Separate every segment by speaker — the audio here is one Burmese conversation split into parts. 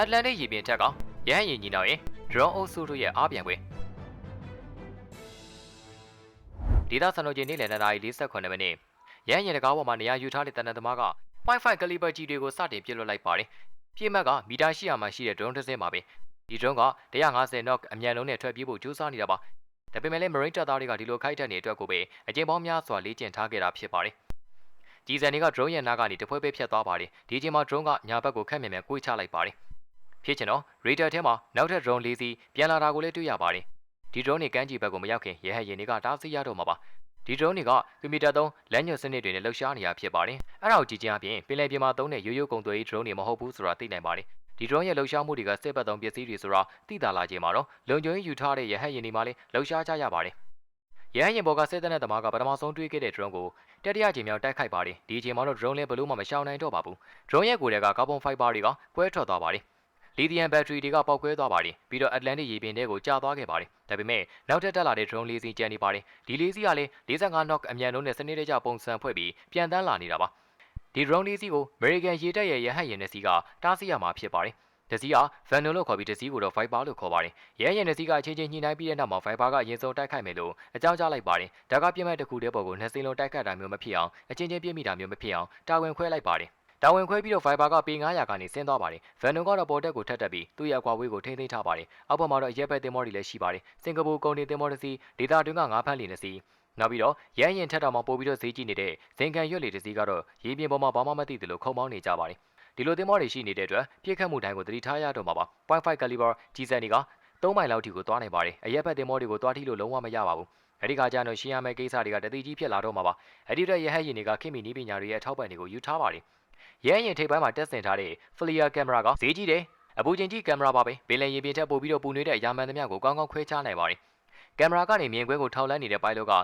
Speaker 1: အတ္တလန်တစ်ရေပြင်ထက်ကရဟန်းရင်ညီနောင်ရဲ့ဒရုန်းအုပ်စုတို့ရဲ့အားပြန်ပွဲဒေတာစံတော်ချိန်နေ့လယ်2နာရီ48မိနစ်ရဟန်းရင်တကားပေါ်မှာနေရာယူထားတဲ့တနက်သမားက .5 ကလီဘာကြီးတွေကိုစတင်ပစ်လွှတ်လိုက်ပါတယ်ပြည့်မက်ကမီတာ800မှာရှိတဲ့ drone တစ်စင်းပါပဲဒီ drone က150 knock အမြန်လုံးနဲ့ထွက်ပြေးဖို့ကြိုးစားနေတာပါဒါပေမဲ့လည်း marine တပ်သားတွေကဒီလိုခိုက်တက်နေတဲ့အတွက်ကိုပဲအကျဉ်းပေါင်းများစွာလေ့ကျင့်ထားခဲ့တာဖြစ်ပါတယ်ကြည်စံတွေက drone ရဲ့နားကနေတပွဲပဲဖြတ်သွားပါတယ်ဒီအချိန်မှာ drone ကညာဘက်ကိုခက်မြန်မြန်ကိုယ်ချလိုက်ပါတယ် ဖြစ်ချင်တော့ radar ထဲမှာနောက်ထပ် drone ၄စီးပြန်လာတာကိုလည်းတွေ့ရပါတယ်ဒီ drone တွေကမ်းခြေဘက်ကိုမရောက်ခင်ရဟတ်ရင်တွေကတားဆီးရတော့မှာပါဒီ drone တွေကကွန်ပျူတာသုံးလမ်းညွှန်စနစ်တွေနဲ့လှုပ်ရှားနေတာဖြစ်ပါတယ်အဲ့ဒါကိုကြည့်ချင်းအပြင်ပင်လယ်ပြင်မှာသုံးတဲ့ရိုးရိုးကုန်သွယ်ရေး drone တွေမဟုတ်ဘူးဆိုတာသိနိုင်ပါတယ်ဒီ drone ရဲ့လှုပ်ရှားမှုတွေကစစ်ဘက်သုံးပစ္စည်းတွေဆိုတာသိသာလာခြင်းမှာတော့လုံခြုံရေးယူထားတဲ့ရဟတ်ယာဉ်တွေမှာလည်းလှုပ်ရှားကြရပါတယ်ရဟတ်ယာဉ်ပေါ်ကစစ်တပ်နဲ့တမားကပထမဆုံးတွေ့ခဲ့တဲ့ drone ကိုတတိယကြိမ်မြောက်တိုက်ခိုက်ပါတယ်ဒီအချိန်မှာတော့ drone လည်းဘလို့မှမရှောင်နိုင်တော့ပါဘူး drone ရဲ့ကိုယ်ထဲကကာဗွန်ဖိုက်ဘာတွေကကွဲထွက်သွားပါတယ် လီသီယမ်ဘက်ထရီတွေကပေါက်ကွဲသွားပါတယ်ပြီးတော့အတ္တလန်တစ်ရေပြင်ထဲကိုကျသွားခဲ့ပါတယ်ဒါပေမဲ့နောက်ထပ်တက်လာတဲ့ drone လေးစီးကျန်နေပါတယ်ဒီလေးစီးကလည်း45 knock အမြန်နှုန်းနဲ့စနစ်တကျပုံစံဖွဲ့ပြီးပြန်တန်းလာနေတာပါဒီ drone လေးစီးကို American ရေတပ်ရဲ့ရဟတ်ယာဉ်နဲ့စီးကတားဆီးရမှာဖြစ်ပါတယ်တစီးက Venom လို့ခေါ်ပြီးတစီးကိုတော့ Viper လို့ခေါ်ပါတယ်။ရဲရင်တစီးကအချင်းချင်းညှိနှိုင်းပြီးတဲ့နောက်မှာ Viper ကအရင်ဆုံးတိုက်ခိုက်မယ်လို့အကြောင်းကြားလိုက်ပါတယ်။ဒါကပြစ်မဲ့တစ်ခုတည်းပေါ်ကိုနှစ်စင်းလုံးတိုက်ခိုက်တာမျိုးမဖြစ်အောင်အချင်းချင်းပြစ်မိတာမျိုးမဖြစ်အောင်တာဝန်ခွဲလိုက်ပါတယ်။ တာဝန်ခွဲပြီးတော့ Viper ကပေ900ကနေဆင်းသွားပါတယ်။ Venom ကတော့ပေါ်တက်ကိုထပ်တက်ပြီးသူ့ရဲ့အကွာဝေးကိုထိန်းသိမ်းထားပါတယ်။အောက်ဘက်မှာတော့ရဲဘက်တင်မော်တွေလည်းရှိပါတယ်။စင်ကာပူကုန်တင်တင်မော်တစ်စီးဒေသတွင်းကငါးဖမ်းလီတစ်စီးနောက်ပြီးတော့ရဟရင်ထက်တော်မှာပို့ပြီးတော့ဈေးကြီးနေတဲ့ဇင်ကန်ရွက်လီတစ်စီးကတော့ရေပြင်ပေါ်မှာဘာမှမသိသလိုခုံမောင်းနေကြပါတယ်။ဒီလိုသင်္ဘောတွေရှိနေတဲ့အတွက်ပြစ်ခတ်မှုတိုင်းကိုသတိထားရတော့မှာပါ။ .5 caliber ကြီးစံတွေက3မိုင်လောက်ထိကိုသွားနိုင်ပါတယ်။အရက်ဘက်သင်္ဘောတွေကိုသွားထိလို့လုံးဝမရပါဘူး။အဲဒီကကြတော့ရှင်းရမယ့်ကိစ္စတွေကတတိကြီးဖြစ်လာတော့မှာပါ။အဲဒီတော့ရဟတ်ရင်တွေကခင်မီနီးပညာတွေရဲ့အထောက်ပံ့တွေကိုယူထားပါတယ်။ ရဟတ်ရင်ထိပ်ပိုင်းမှာတက်ဆင်ထားတဲ့ FLIR ကင်မရာကဈေးကြီးတယ်။အပူချိန်ကြီးကင်မရာပါပဲ။ပင်လယ်ရေပြင်ထက်ပိုပြီးတော့ပူနေတဲ့အရာမှန်သမျှကိုကောင်းကောင်းခွဲခြားနိုင်ပါတယ်။ကင်မရာကနေမြင်ကွင်းကိုထောက်လန်းနေတဲ့ပိုင်လောက်က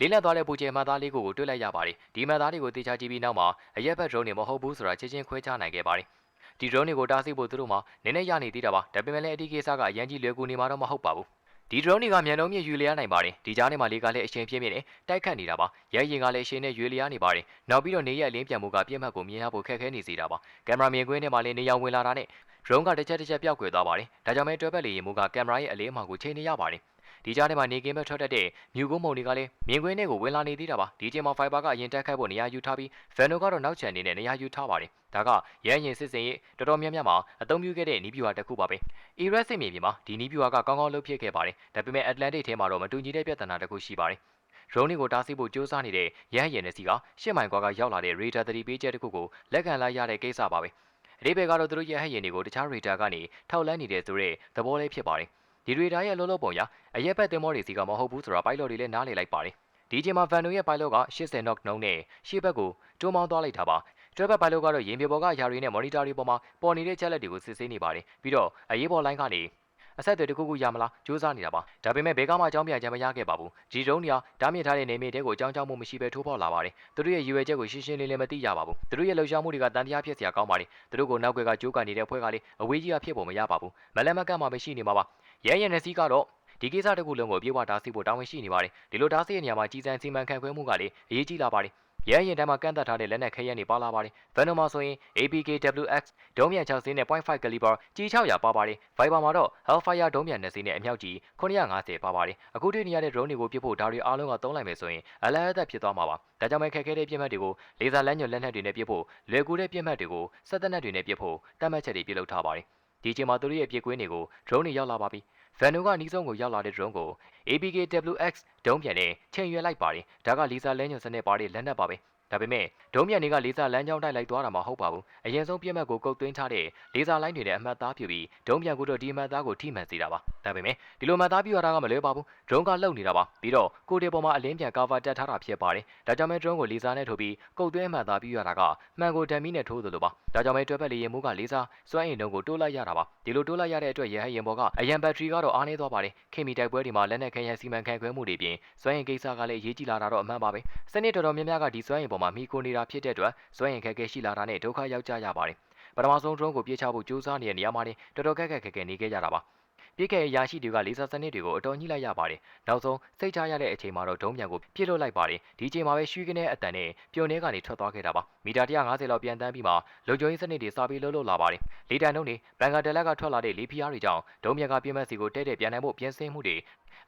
Speaker 1: လေးလက်သွားတဲ့ပူကျဲမှတ်သားလေးကိုတွေ့လိုက်ရပါတယ်။ဒီမှတ်သားတွေကိုတေချာကြည့်ပြီးနောက်မှာအရက်ဘက် drone တွေမဟုတ်ဘူးဆိုတာချက်ချင်းခွဲခြားနိုင်ခဲ့ပါတယ်။ဒီ drone တွေကိုတားဆီးဖို့သူတို့မှနည်းနည်းရနေသေးတာပါ။ဒါပေမဲ့လည်းအဒီကိစ္စကအရန်ကြီးလွယ်ကူနေမှာတော့မဟုတ်ပါဘူး။ ဒီ drone တွေကမြန်လုံးမြင့်ယူလျားနိုင်ပါတယ်။ဒီကြားထဲမှာလေကလည်းအရှင်ပြင်းပြင်းနဲ့တိုက်ခတ်နေတာပါ။ရဲရင်ကလည်းအရှင်နဲ့ရွေလျားနေပါတယ်။နောက်ပြီးတော့နေရက်လင်းပြန်မှုကပြင်းမှတ်ကိုမြင်ရဖို့ခက်ခဲနေစေတာပါ။ကင်မရာမြင်ကွင်းထဲမှာလည်းနေရောင်ဝင်လာတာနဲ့ drone ကတစ်ချက်တစ်ချက်ပျောက်ကွယ်သွားပါတယ်။ဒါကြောင့်မဲတွဲဘက်လေရင်မှုကကင်မရာရဲ့အလေးအမှောင်ကိုချိန်နေရပါတယ်။ ဒီကြားထဲမှာနေကင်းမဲ့ထွက်တတ်တဲ့မြူကုန်းမုံတွေကလည်းမြင်ကွင်းထဲကိုဝင်လာနေသေးတာပါဒီချိန်မှာ Fiber ကအရင်တက်ခိုက်ဖို့နေရာယူထားပြီး Veno ကတော့နောက်ချန်နေနဲ့နေရာယူထားပါတယ်ဒါကရန်ရင်စစ်စင်ရေးတော်တော်များများမှာအသုံးပြုခဲ့တဲ့နီးပြူဟာတစ်ခုပါပဲ Iris စစ်မြေပြင်မှာဒီနီးပြူဟာကကောင်းကောင်းလုပ်ဖြစ်ခဲ့ပါတယ်ဒါပေမဲ့ Atlantic ထဲမှာတော့မတူညီတဲ့ပြဿနာတစ်ခုရှိပါတယ်ရုံးတွေကိုတားဆီးဖို့ကြိုးစားနေတဲ့ရဟရင်နဲ့စီကရှစ်မိုင်ကွာကရောက်လာတဲ့ radar သတိပေးချက်တစ်ခုကိုလက်ခံလိုက်ရတဲ့ကိစ္စပါပဲအရေးပဲကတော့သူတို့ရဟရင်တွေကိုတခြား radar ကနေထောက်လန်းနေတဲ့ဆိုတဲ့သဘောလေးဖြစ်ပါတယ် ဒီရေဒါရဲ့အလုံးလုံးပုံရအရက်ဘက်တင်မောတွေစီကမဟုတ်ဘူးဆိုတာပိုင်လော့တွေလည်းနားလည်လိုက်ပါတယ်ဒီချိန်မှာဗန်နိုရဲ့ပိုင်လော့က80 knock နှုန်းနဲ့ရှေ့ဘက်ကိုတွန်းမောင်းသွားလိုက်တာပါတွဲဘက်ပိုင်လော့ကတော့ရင်မြေပေါ်ကယာရီနဲ့မော်နီတာတွေပေါ်မှာပေါ်နေတဲ့ချက်လက်တွေကိုစစ်ဆေးနေပါတယ်ပြီးတော့အရေးပေါ်လိုင်းကနေအဆက်အသွယ်တစ်ခုခုရမလားစူးစမ်းနေတာပါဒါပေမဲ့ဘဲကမှအကြောင်းပြန်ချင်မရခဲ့ပါဘူးဂျီတုံးတွေကဓာမြင့်ထားတဲ့နေမြေတဲကိုအကြောင်းကြောင်းမှုမရှိဘဲထိုးပေါက်လာပါတယ်သူတို့ရဲ့ရွယ်ချက်ကိုရှင်းရှင်းလင်းလင်းမသိရပါဘူးသူတို့ရဲ့လှုပ်ရှားမှုတွေကတန်တရားဖြစ်စရာကောင်းပါတယ်သူတို့ကိုနောက်ွယ်ကကြိုးကန်နေတဲ့ဖွဲ့ကလေးအဝေးကြီးကဖြစ်ဖို့မရပါဘူးမလန်မကန့်မှမရှိနေမှာပါ ရဲရဲနဲ့စီးကတော့ဒီကိစ္စတစ်ခုလုံးကိုပြေဝတားဆီးဖို့တာဝန်ရှိနေပါတယ်ဒီလိုတားဆီးတဲ့နေရာမှာကြီးစံစီမံခန့်ခွဲမှုကလည်းအရေးကြီးလာပါတယ်ရဲရင်တန်းမှာကန့်သက်ထားတဲ့လက်နက်ခဲယမ်းတွေပါလာပါတယ်။ Venom မှာဆိုရင် APKWX ဒုံးမြန်6စင်းနဲ့ .5 caliber ကြီး600ပါပါတယ်။ Viper မှာတော့ Hellfire ဒုံးမြန်2စင်းနဲ့အမြောက်ကြီး950ပါပါတယ်။အခုတွေ့နေရတဲ့ drone တွေကိုပြစ်ဖို့ဒါတွေအားလုံးကသုံးလိုက်မယ်ဆိုရင်အလတ်အသက်ဖြစ်သွားမှာပါ။ဒါကြောင့်မဲခက်ခဲတဲ့ပြစ်မှတ်တွေကိုလေဆာလမ်းညွှန်လက်နက်တွေနဲ့ပြစ်ဖို့လွယ်ကူတဲ့ပြစ်မှတ်တွေကိုစက်တနက်တွေနဲ့ပြစ်ဖို့တတ်မှတ်ချက်တွေပြုလုပ်ထားပါတယ်။ ဒီချိန်မှာသူတို့ရဲ့ပြစ်ကွင်းတွေကို drone တွေရောက်လာပါပြီ။ Vano ကနီးဆုံးကိုရောက်လာတဲ့ drone ကို APKWX ဒုံးပြန်နဲ့ချိန်ရွယ်လိုက်ပါတယ်။ဒါကလီဆာလမ်းညွှန်စနစ်ပါတဲ့လက်နက်ပါပဲ။ ဒါပေမဲ့ဒုံးမြန်တွေကလေးစားလမ်းကြောင်းတိုက်လိုက်သွားတာမဟုတ်ပါဘူးအရင်ဆုံးပြက်မှတ်ကိုကုတ်သွင်းထားတဲ့လေးစားလိုင်းတွေနဲ့အမှတ်သားပြုပြီးဒုံးမြန်ကိုတော့ဒီအမှတ်သားကိုထိမှန်စေတာပါဒါပေမဲ့ဒီလိုမှတ်သားပြုရတာကမလွယ်ပါဘူးဒရုန်းကလှုပ်နေတာပါပြီးတော့ကိုတေပေါ်မှာအလင်းပြန် cover တက်ထားတာဖြစ်ပါတယ်ဒါကြောင့်မဲဒရုန်းကိုလေးစားနဲ့ထိုးပြီးကုတ်သွင်းအမှတ်သားပြုရတာကမှန်ကိုဓာတ်မီနဲ့ထိုးသလိုပါဒါကြောင့်မဲတွဲဘက်လေရင်မိုးကလေးစားစွမ်းအင်တုံးကိုတိုးလိုက်ရတာပါဒီလိုတိုးလိုက်ရတဲ့အတွက်ရဟရင်ဘောကအရန်ဘက်ထရီကတော့အားနည်းသွားပါတယ်ခင်မီတိုက်ပွဲတွေမှာလက်နက်ခဲယမ်းစီမံခန့်ခွဲမှုတွေပြင်စွမ်းအင်ကိစ္စကလည်းရေးကြည့်လာတာတော့အမှန်ပါပဲစနစ်တော်တော်များများကဒီစွမ်းအင်ပေါ်မှာမိကိုနေတာဖြစ်တဲ့အတွက်စွမ်းရင်ခက်ခဲရှိလာတာနဲ့ဒုက္ခရောက်ကြရပါတယ်ပထမဆုံး drone ကိုပြေးချဖို့ကြိုးစားနေတဲ့နေရာမှာနေတော်တော်ခက်ခက်ခက်ခဲနေခဲ့ကြတာပါ ပြစ်ခဲ့ရရှိတွေကလေးစားစနစ်တွေကိုအတော်ကြီးလိုက်ရပါတယ်နောက်ဆုံးစိတ်ချရတဲ့အချိန်မှာတော့ဒုံးပြန်ကိုပြစ်လွတ်လိုက်ပါတယ်ဒီအချိန်မှာပဲရွှေကနေအတန်နဲ့ပျော်နေကနေထွက်သွားခဲ့တာပါမီတာ150လောက်ပြန်တန်းပြီးမှလုံခြုံရေးစနစ်တွေစာပြီးလှုပ်လှုပ်လာပါတယ်လေတန်နှုန်းတွေဘန်ဂါဒလက်ကထွက်လာတဲ့လေဖီးယားတွေကြောင့်ဒုံးပြန်ကပြင်းမဲ့စီကိုတဲ့တဲ့ပြန်နိုင်ဖို့ပြင်ဆင်မှုတွေ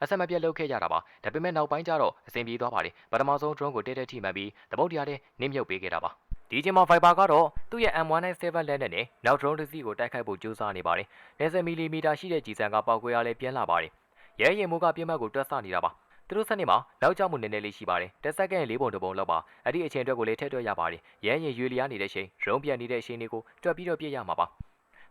Speaker 1: အဆက်မပြတ်လုပ်ခဲ့ကြတာပါဒါပေမဲ့နောက်ပိုင်းကျတော့အဆင်ပြေသွားပါတယ်ပထမဆုံး drone ကိုတဲ့တဲ့ထိမှန်ပြီးသဘုတ်တရားနဲ့နင်းမြုပ်ပေးခဲ့တာပါ ဒီချိန်မှာ Viper ကတော့သူ့ရဲ့ M197 လက်နက်နဲ့နောက် drone တစ်စီးကိုတိုက်ခိုက်ဖို့ကြိုးစားနေပါတယ်90မီလီမီတာရှိတဲ့ကြီးစံကပေါက်ကွဲရလဲပြင်းလာပါတယ်ရဲရင်မိုးကပြင်းမှတ်ကိုတွက်ဆနေတာပါသူတို့စနစ်မှာနောက်ကျမှုနည်းနည်းလေးရှိပါတယ်တစ်စက္ကန့်လေးပုံတစ်ပုံလောက်ပါအဲ့ဒီအချိန်အတွက်ကိုလည်းထည့်တွက်ရပါတယ်ရဲရင်ရွေလျားနေတဲ့ချိန်ရုံးပြန်နေတဲ့ချိန်တွေကိုတွက်ပြီးတော့ပြည့်ရမှာပါ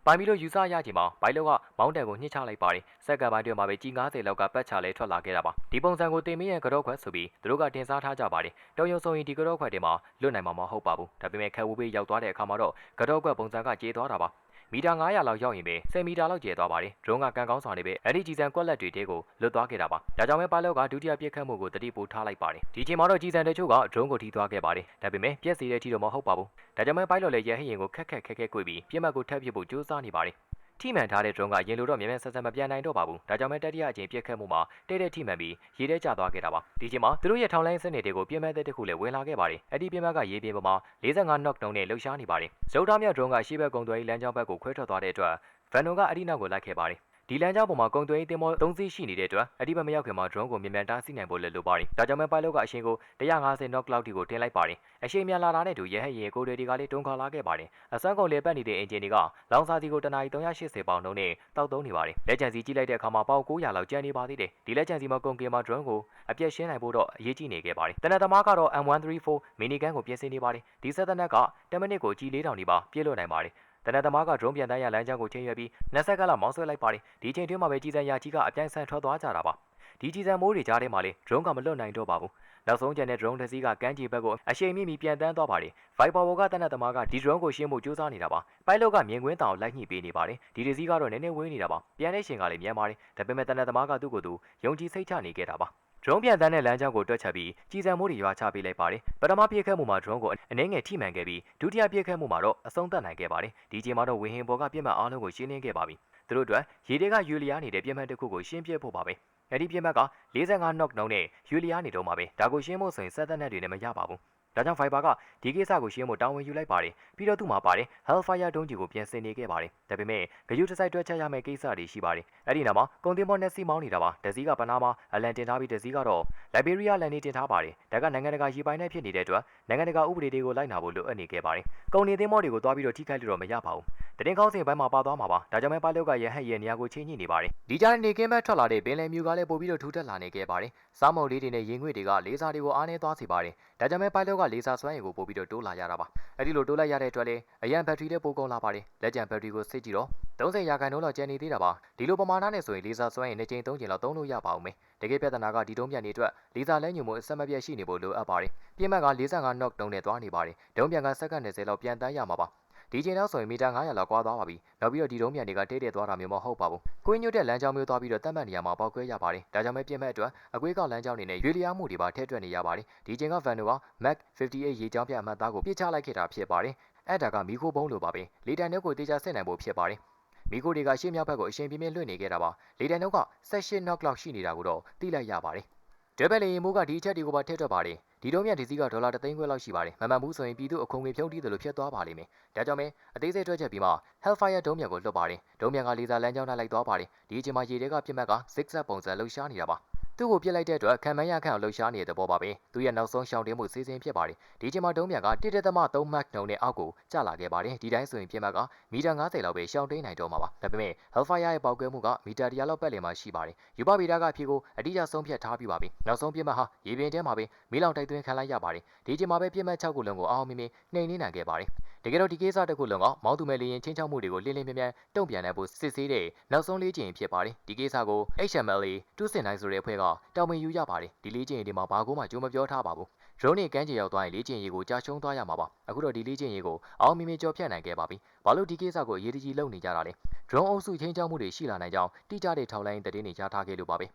Speaker 1: ပိုင်ပြီးတော့ယူဆရချိန်မှာဘိုင်လောက်ကမောင်းတန်ကိုညှစ်ချလိုက်ပါတယ်စက္ကန့်ပိုင်းတွင်မှာပဲကြီး90လောက်ကပတ်ချလဲထွက်လာခဲ့တာပါဒီပုံစံကိုတင်မင်းရဲ့ကတော့ခွက်ဆိုပြီးသူတို့ကတင်စားထားကြပါတယ်တုံယုံဆိုရင်ဒီကတော့ခွက်တွေမှာလွတ်နိုင်မှာမဟုတ်ပါဘူးဒါပေမဲ့ခက်ဝူးပေးရောက်သွားတဲ့အခါမှာတော့ကတော့ခွက်ပုံစံကကျေသွားတာပါ မီတာ900လောက်ရောက်ရင်ပဲ10မီတာလောက်ကျဲသွားပါတယ်ဒရုန်းကကန်ကောင်းစွာနေပဲအဲ့ဒီကြီးစံကွက်လက်တွေတဲကိုလွတ်သွားခဲ့တာပါဒါကြောင့်ပဲပါလောက်ကဒုတိယပြစ်ခတ်မှုကိုတတိပို့ထားလိုက်ပါတယ်ဒီချိန်မှာတော့ကြီးစံတချို့ကဒရုန်းကိုထိသွားခဲ့ပါတယ်ဒါပေမဲ့ပြက်စီတဲ့ထိတော့မဟုတ်ပါဘူးဒါကြောင့်ပဲပိုက်လော်လည်းရဲဟရင်ကိုခက်ခက်ခက်ခက်ကွေ့ပြီးပြစ်မှတ်ကိုထပ်ပြစ်ဖို့ကြိုးစားနေပါတယ် ထိမှန်ထားတဲ့ drone ကရင်လိုတော့မြန်မြန်ဆက်ဆက်မပြန်နိုင်တော့ပါဘူး။ဒါကြောင့်ပဲတတိယအကြိမ်ပြစ်ခတ်မှုမှာတဲ့တဲ့ထိမှန်ပြီးရေထဲကျသွားခဲ့တာပါ။ဒီချိန်မှာသူတို့ရဲ့ထောင်လိုင်းစနစ်တွေကိုပြင်းမဲ့တဲ့တစ်ခုလည်းဝင်လာခဲ့ပါတယ်။အဲ့ဒီပြင်းမဲ့ကရေပြင်ပေါ်မှာ45 knock နှုန်းနဲ့လှုပ်ရှားနေပါတယ်။ဇုတ်သားမြောက် drone ကရှေ့ဘက်ကုံသွဲလမ်းကြောင်းဘက်ကိုခွဲထွက်သွားတဲ့အတွက်ဗန်နိုကအဲ့ဒီနောက်ကိုလိုက်ခဲ့ပါတယ်။ ဒီလမ်းကြောင်းပေါ်မှာကုံသွဲတင်မော၃စီးရှိနေတဲ့အတွက်အဒီဘက်မရောက်ခင်မှာ drone ကိုမြန်မြန်တားဆီးနိုင်ဖို့လည်းလိုပါတယ်။ဒါကြောင့်ပဲ pilot ကအရှင်ကို150 knock လောက်ထိကိုတင်လိုက်ပါတယ်။အရှိန်မြန်လာတာနဲ့တူရဟတ်ရင်ကိုတွေတွေကလည်းတွန်းခါလာခဲ့ပါတယ်။အစွမ်းကုန်လေပတ်နေတဲ့အင်ဂျင်တွေကလောင်စာစီကိုတနာရီ380ပေါင်နှုန်းနဲ့တောက်သုံးနေပါတယ်။လက်ကျန်စီကြည့်လိုက်တဲ့အခါမှာပေါက်900လောက်ကျန်နေပါသေးတယ်။ဒီလက်ကျန်စီမှာကုန်ကင်မှာ drone ကိုအပြည့်ရှင်းနိုင်ဖို့တော့အရေးကြီးနေခဲ့ပါတယ်။တနက်သမားကတော့ M134 မီနီဂန်ကိုပြင်ဆင်နေပါတယ်။ဒီဆက်တနက်က10မိနစ်ကိုကြီး4000နီးပါးပြည့်လို့နိုင်ပါတယ်။ တနက်သမားက drone ပြန်တန်းရလမ်းကြောင်းကိုချိန်ရွယ်ပြီး20စက္ကန့်လောက်မောင်းဆွဲလိုက်ပါတယ်ဒီချိန်တွင်းမှာပဲကြီးစံရာကြီးကအပြိုင်ဆန်ထွက်သွားကြတာပါဒီကြီးစံမိုးတွေကြားထဲမှာလေ drone ကမလွတ်နိုင်တော့ပါဘူးနောက်ဆုံးကျန်တဲ့ drone တစ်စီးကကမ်းခြေဘက်ကိုအရှိန်မြင့်ပြီးပြန်တန်းသွားပါတယ် Viper ဘောကတနက်သမားကဒီ drone ကိုရှင်းဖို့ကြိုးစားနေတာပါ pilot ကမြင်ကွင်းတောင်လိုက်ညှိပေးနေပါတယ်ဒီတစ်စီးကတော့နည်းနည်းဝေးနေတာပါပြန်တဲ့ရှင်ကလည်းမြန်ပါတယ်ဒါပေမဲ့တနက်သမားကသူ့ကိုယ်သူယုံကြည်စိတ်ချနေခဲ့တာပါ drone ပြန်တန်းတဲ့လမ်းကြောင်းကိုတွက်ချက်ပြီးကြီးစံမိုးတွေရွာချပေးလိုက်ပါတယ်ပထမပြည့်ခတ်မှုမှာ drone ကိုအနှဲငယ်ထိမှန်ခဲ့ပြီးဒုတိယပြည့်ခတ်မှုမှာတော့အဆုံးသတ်နိုင်ခဲ့ပါတယ်ဒီချိန်မှာတော့ဝင်းဟင်ဘော်ကပြစ်မှတ်အားလုံးကိုရှင်းလင်းခဲ့ပါပြီသူတို့အတွက်ရေတွေကယူလီယာနေတဲ့ပြစ်မှတ်တစ်ခုကိုရှင်းပြဖို့ပါပဲအဲ့ဒီပြစ်မှတ်က45 knock နှုန်းနဲ့ယူလီယာနေတော့မှာပဲဒါကိုရှင်းဖို့ဆိုရင်စက်သက်နဲ့တွေနဲ့မရပါဘူး ဒါကြောင့် Viber ကဒီကိစ္စကိုရှင်းဖို့တာဝန်ယူလိုက်ပါတယ်ပြီးတော့သူ့မှာပါတယ် Hellfire ဒုံးကြီးကိုပြင်ဆင်နေခဲ့ပါတယ်ဒါပေမဲ့ဂယုတစ်စိုက်တွက်ချက်ရမယ့်ကိစ္စတွေရှိပါတယ်အဲ့ဒီနောက်မှာကုန်တင်မောနဲ့စီမောင်းနေတာပါဒစီကပနာမှာအလန်တင်ထားပြီးဒစီကတော့ Liberia လန်နေတင်ထားပါတယ်ဒါကနိုင်ငံတကာရေပိုင်နဲ့ဖြစ်နေတဲ့အတွက်နိုင်ငံတကာဥပဒေတွေကိုလိုက်နာဖို့လိုအပ်နေခဲ့ပါတယ်ကုန်နေသင်းမောတွေကိုတွားပြီးတော့ထိခိုက်လို့တော့မရပါဘူးတရင်ကောင်းစင်ဘက်မှာပါသွားမှာပါဒါကြောင့်ပဲပါလုတ်ကရဟတ်ရဲ့နေရာကိုချင်းညှိနေပါတယ်ဒီကြားနေကင်းဘက်ထွက်လာတဲ့ပင်လယ်မြူကလည်းပို့ပြီးတော့ထူထပ်လာနေခဲ့ပါတယ်စားမုံလေးတွေနဲ့ရင်ငွေ့တွေကလေးစားတွေကိုအားနေသွားစေပါတယ်ဒါကြောင့်ပဲပါလုတ်ကလေးစားစွမ်းရည်ကိုပို့ပြီးတော့တိုးလာရတာပါအဲ့ဒီလိုတိုးလိုက်ရတဲ့အတွက်လည်းအရန်ဘက်ထရီလည်းပိုကုန်လာပါတယ်လက်ကျန်ဘက်ထရီကိုစစ်ကြည့်တော့30ရာခိုင်နှုန်းလောက်ကျန်နေသေးတာပါဒီလိုပမာဏနဲ့ဆိုရင်လေးစားစွမ်းရည်နှစ်ကြိမ်သုံးကြိမ်လောက်သုံးလို့ရပါအောင်မယ်တကယ်ပြဿနာကဒီတုံးပြန်နေအတွက်လေးစားလဲညုံမှုအဆက်မပြတ်ရှိနေဖို့လိုအပ်ပါတယ်ပြင်းမှတ်က45 knock တုံးနဲ့သွားနေပါတယ်ဒုံးပြန်ကစက္ကန့်20လောက်ပြန်တန်းရမှာပါ ဒီချိန်နောက်ဆိုရင်မီတာ900လောက်ကွာသွားပါပြီ။နောက်ပြီးတော့ဒီတုံးမြန်တွေကတဲတဲသွားတာမျိုးမဟုတ်ပါဘူး။ကွင်းညွတ်တဲ့လမ်းကြောင်းမျိုးသွားပြီးတော့တတ်မှတ်နေရမှာပေါက်ကွဲရပါတယ်။ဒါကြောင့်ပဲပြင်မဲ့အတွက်အကွေးကလမ်းကြောင်းနေနဲ့ရွေလျားမှုတွေပါထည့်တွက်နေရပါတယ်။ဒီချိန်ကဗန်နိုက Mac 58ရေကြောင်းပြအမှတ်သားကိုပြစ်ချလိုက်ခဲ့တာဖြစ်ပါတယ်။အဲ့ဒါကမီခိုဘုံလိုပါပဲ။လေတန်နှုတ်ကိုတေချာဆင့်နိုင်ဖို့ဖြစ်ပါတယ်။မီကိုတွေကရှေ့မြောက်ဘက်ကိုအရှင်ပြင်းပြင်းလွှင့်နေခဲ့တာပါ။လေတန်နှုတ်က16 knock လောက်ရှိနေတာကိုတော့သိလိုက်ရပါတယ်။ဒဘယ်လီမိုးကဒီအချက်တွေကိုပါထည့်တွက်ပါတယ် ဒီတော့မြတ်ဒီစီးကဒေါ်လာ3သိန်းခွဲလောက်ရှိပါတယ်မမှန်ဘူးဆိုရင်ပြည်သူအခွန်ငွေဖြုံးတီးတယ်လို့ဖြစ်သွားပါလိမ့်မယ်ဒါကြောင့်မဲအသေးစိတ်တွက်ချက်ပြီးမှ Hellfire ဒုံးမြတ်ကိုလွှတ်ပါတယ်ဒုံးမြတ်ကလေးစားလမ်းကြောင်းထားလိုက်သွားပါတယ်ဒီအချိန်မှာရေတွေကပြစ်မှတ်က zigzag ပုံစံလှုပ်ရှားနေတာပါ သူ့ကိုပြစ်လိုက်တဲ့အတွက်ခံမန်းရခန့်အောင်လှုပ်ရှားနေတဲ့သဘောပါပဲသူရဲ့နောက်ဆုံးရှောင်တင်းမှုစီစဉ်ဖြစ်ပါတယ်ဒီချိန်မှာဒုံးမြတ်က1.3 Mach နှုန်းနဲ့အောက်ကိုကျလာခဲ့ပါတယ်ဒီတိုင်းဆိုရင်ပြစ်မှတ်ကမီတာ90လောက်ပဲရှောင်တင်းနိုင်တော့မှာပါဒါပေမဲ့ Hellfire ရဲ့ပေါက်ကွဲမှုကမီတာ100လောက်ပတ်လည်မှာရှိပါတယ်ယူပဗီတာကအဖြစ်ကိုအတိအကျဆုံးဖြတ်ထားပြီးပါပြီနောက်ဆုံးပြစ်မှတ်ဟာရေပြင်ထဲမှာပဲမီးလောင်တိုက်သွင်းခံလိုက်ရပါတယ်ဒီချိန်မှာပဲပြစ်မှတ်6ခုလုံးကိုအောင်မြင်မြင်နှိမ်နှင်းနိုင်ခဲ့ပါတယ် တကယ်တော့ဒီကိစ္စတစ်ခုလုံးကမောင်းသူမဲ့လေရင်ချင်းချောက်မှုတွေကိုလင်းလင်းမြန်မြန်တုံ့ပြန်နိုင်ဖို့စစ်ဆေးတဲ့နောက်ဆုံးလေးချိန်ဖြစ်ပါတယ်ဒီကိစ္စကို HMLA 209ဆိုတဲ့အဖွဲ့ကတာဝန်ယူရပါတယ်ဒီလေးချိန်ဒီမှာဘာကိုမှကြိုးမပြောထားပါဘူး drone နဲ့ကမ်းခြေရောက်သွားရင်လေးချိန်ရေကိုကြာရှုံးသွားရမှာပါအခုတော့ဒီလေးချိန်ရေကိုအောင်မြင်မြင်ကြော်ဖြတ်နိုင်ခဲ့ပါပြီဘာလို့ဒီကိစ္စကိုအရေးတကြီးလုပ်နေကြတာလဲ drone အုပ်စုချင်းချောက်မှုတွေရှိလာနိုင်ကြောင်းတိကျတဲ့ထောက်လိုင်းသတင်းတွေကြားထားခဲ့လို့ပါပဲ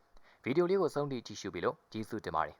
Speaker 1: ဗီဒီယိုလေးကိုဆုံးထိကြည့်ရှုပြီးလို့ကျေးဇူးတင်ပါတယ်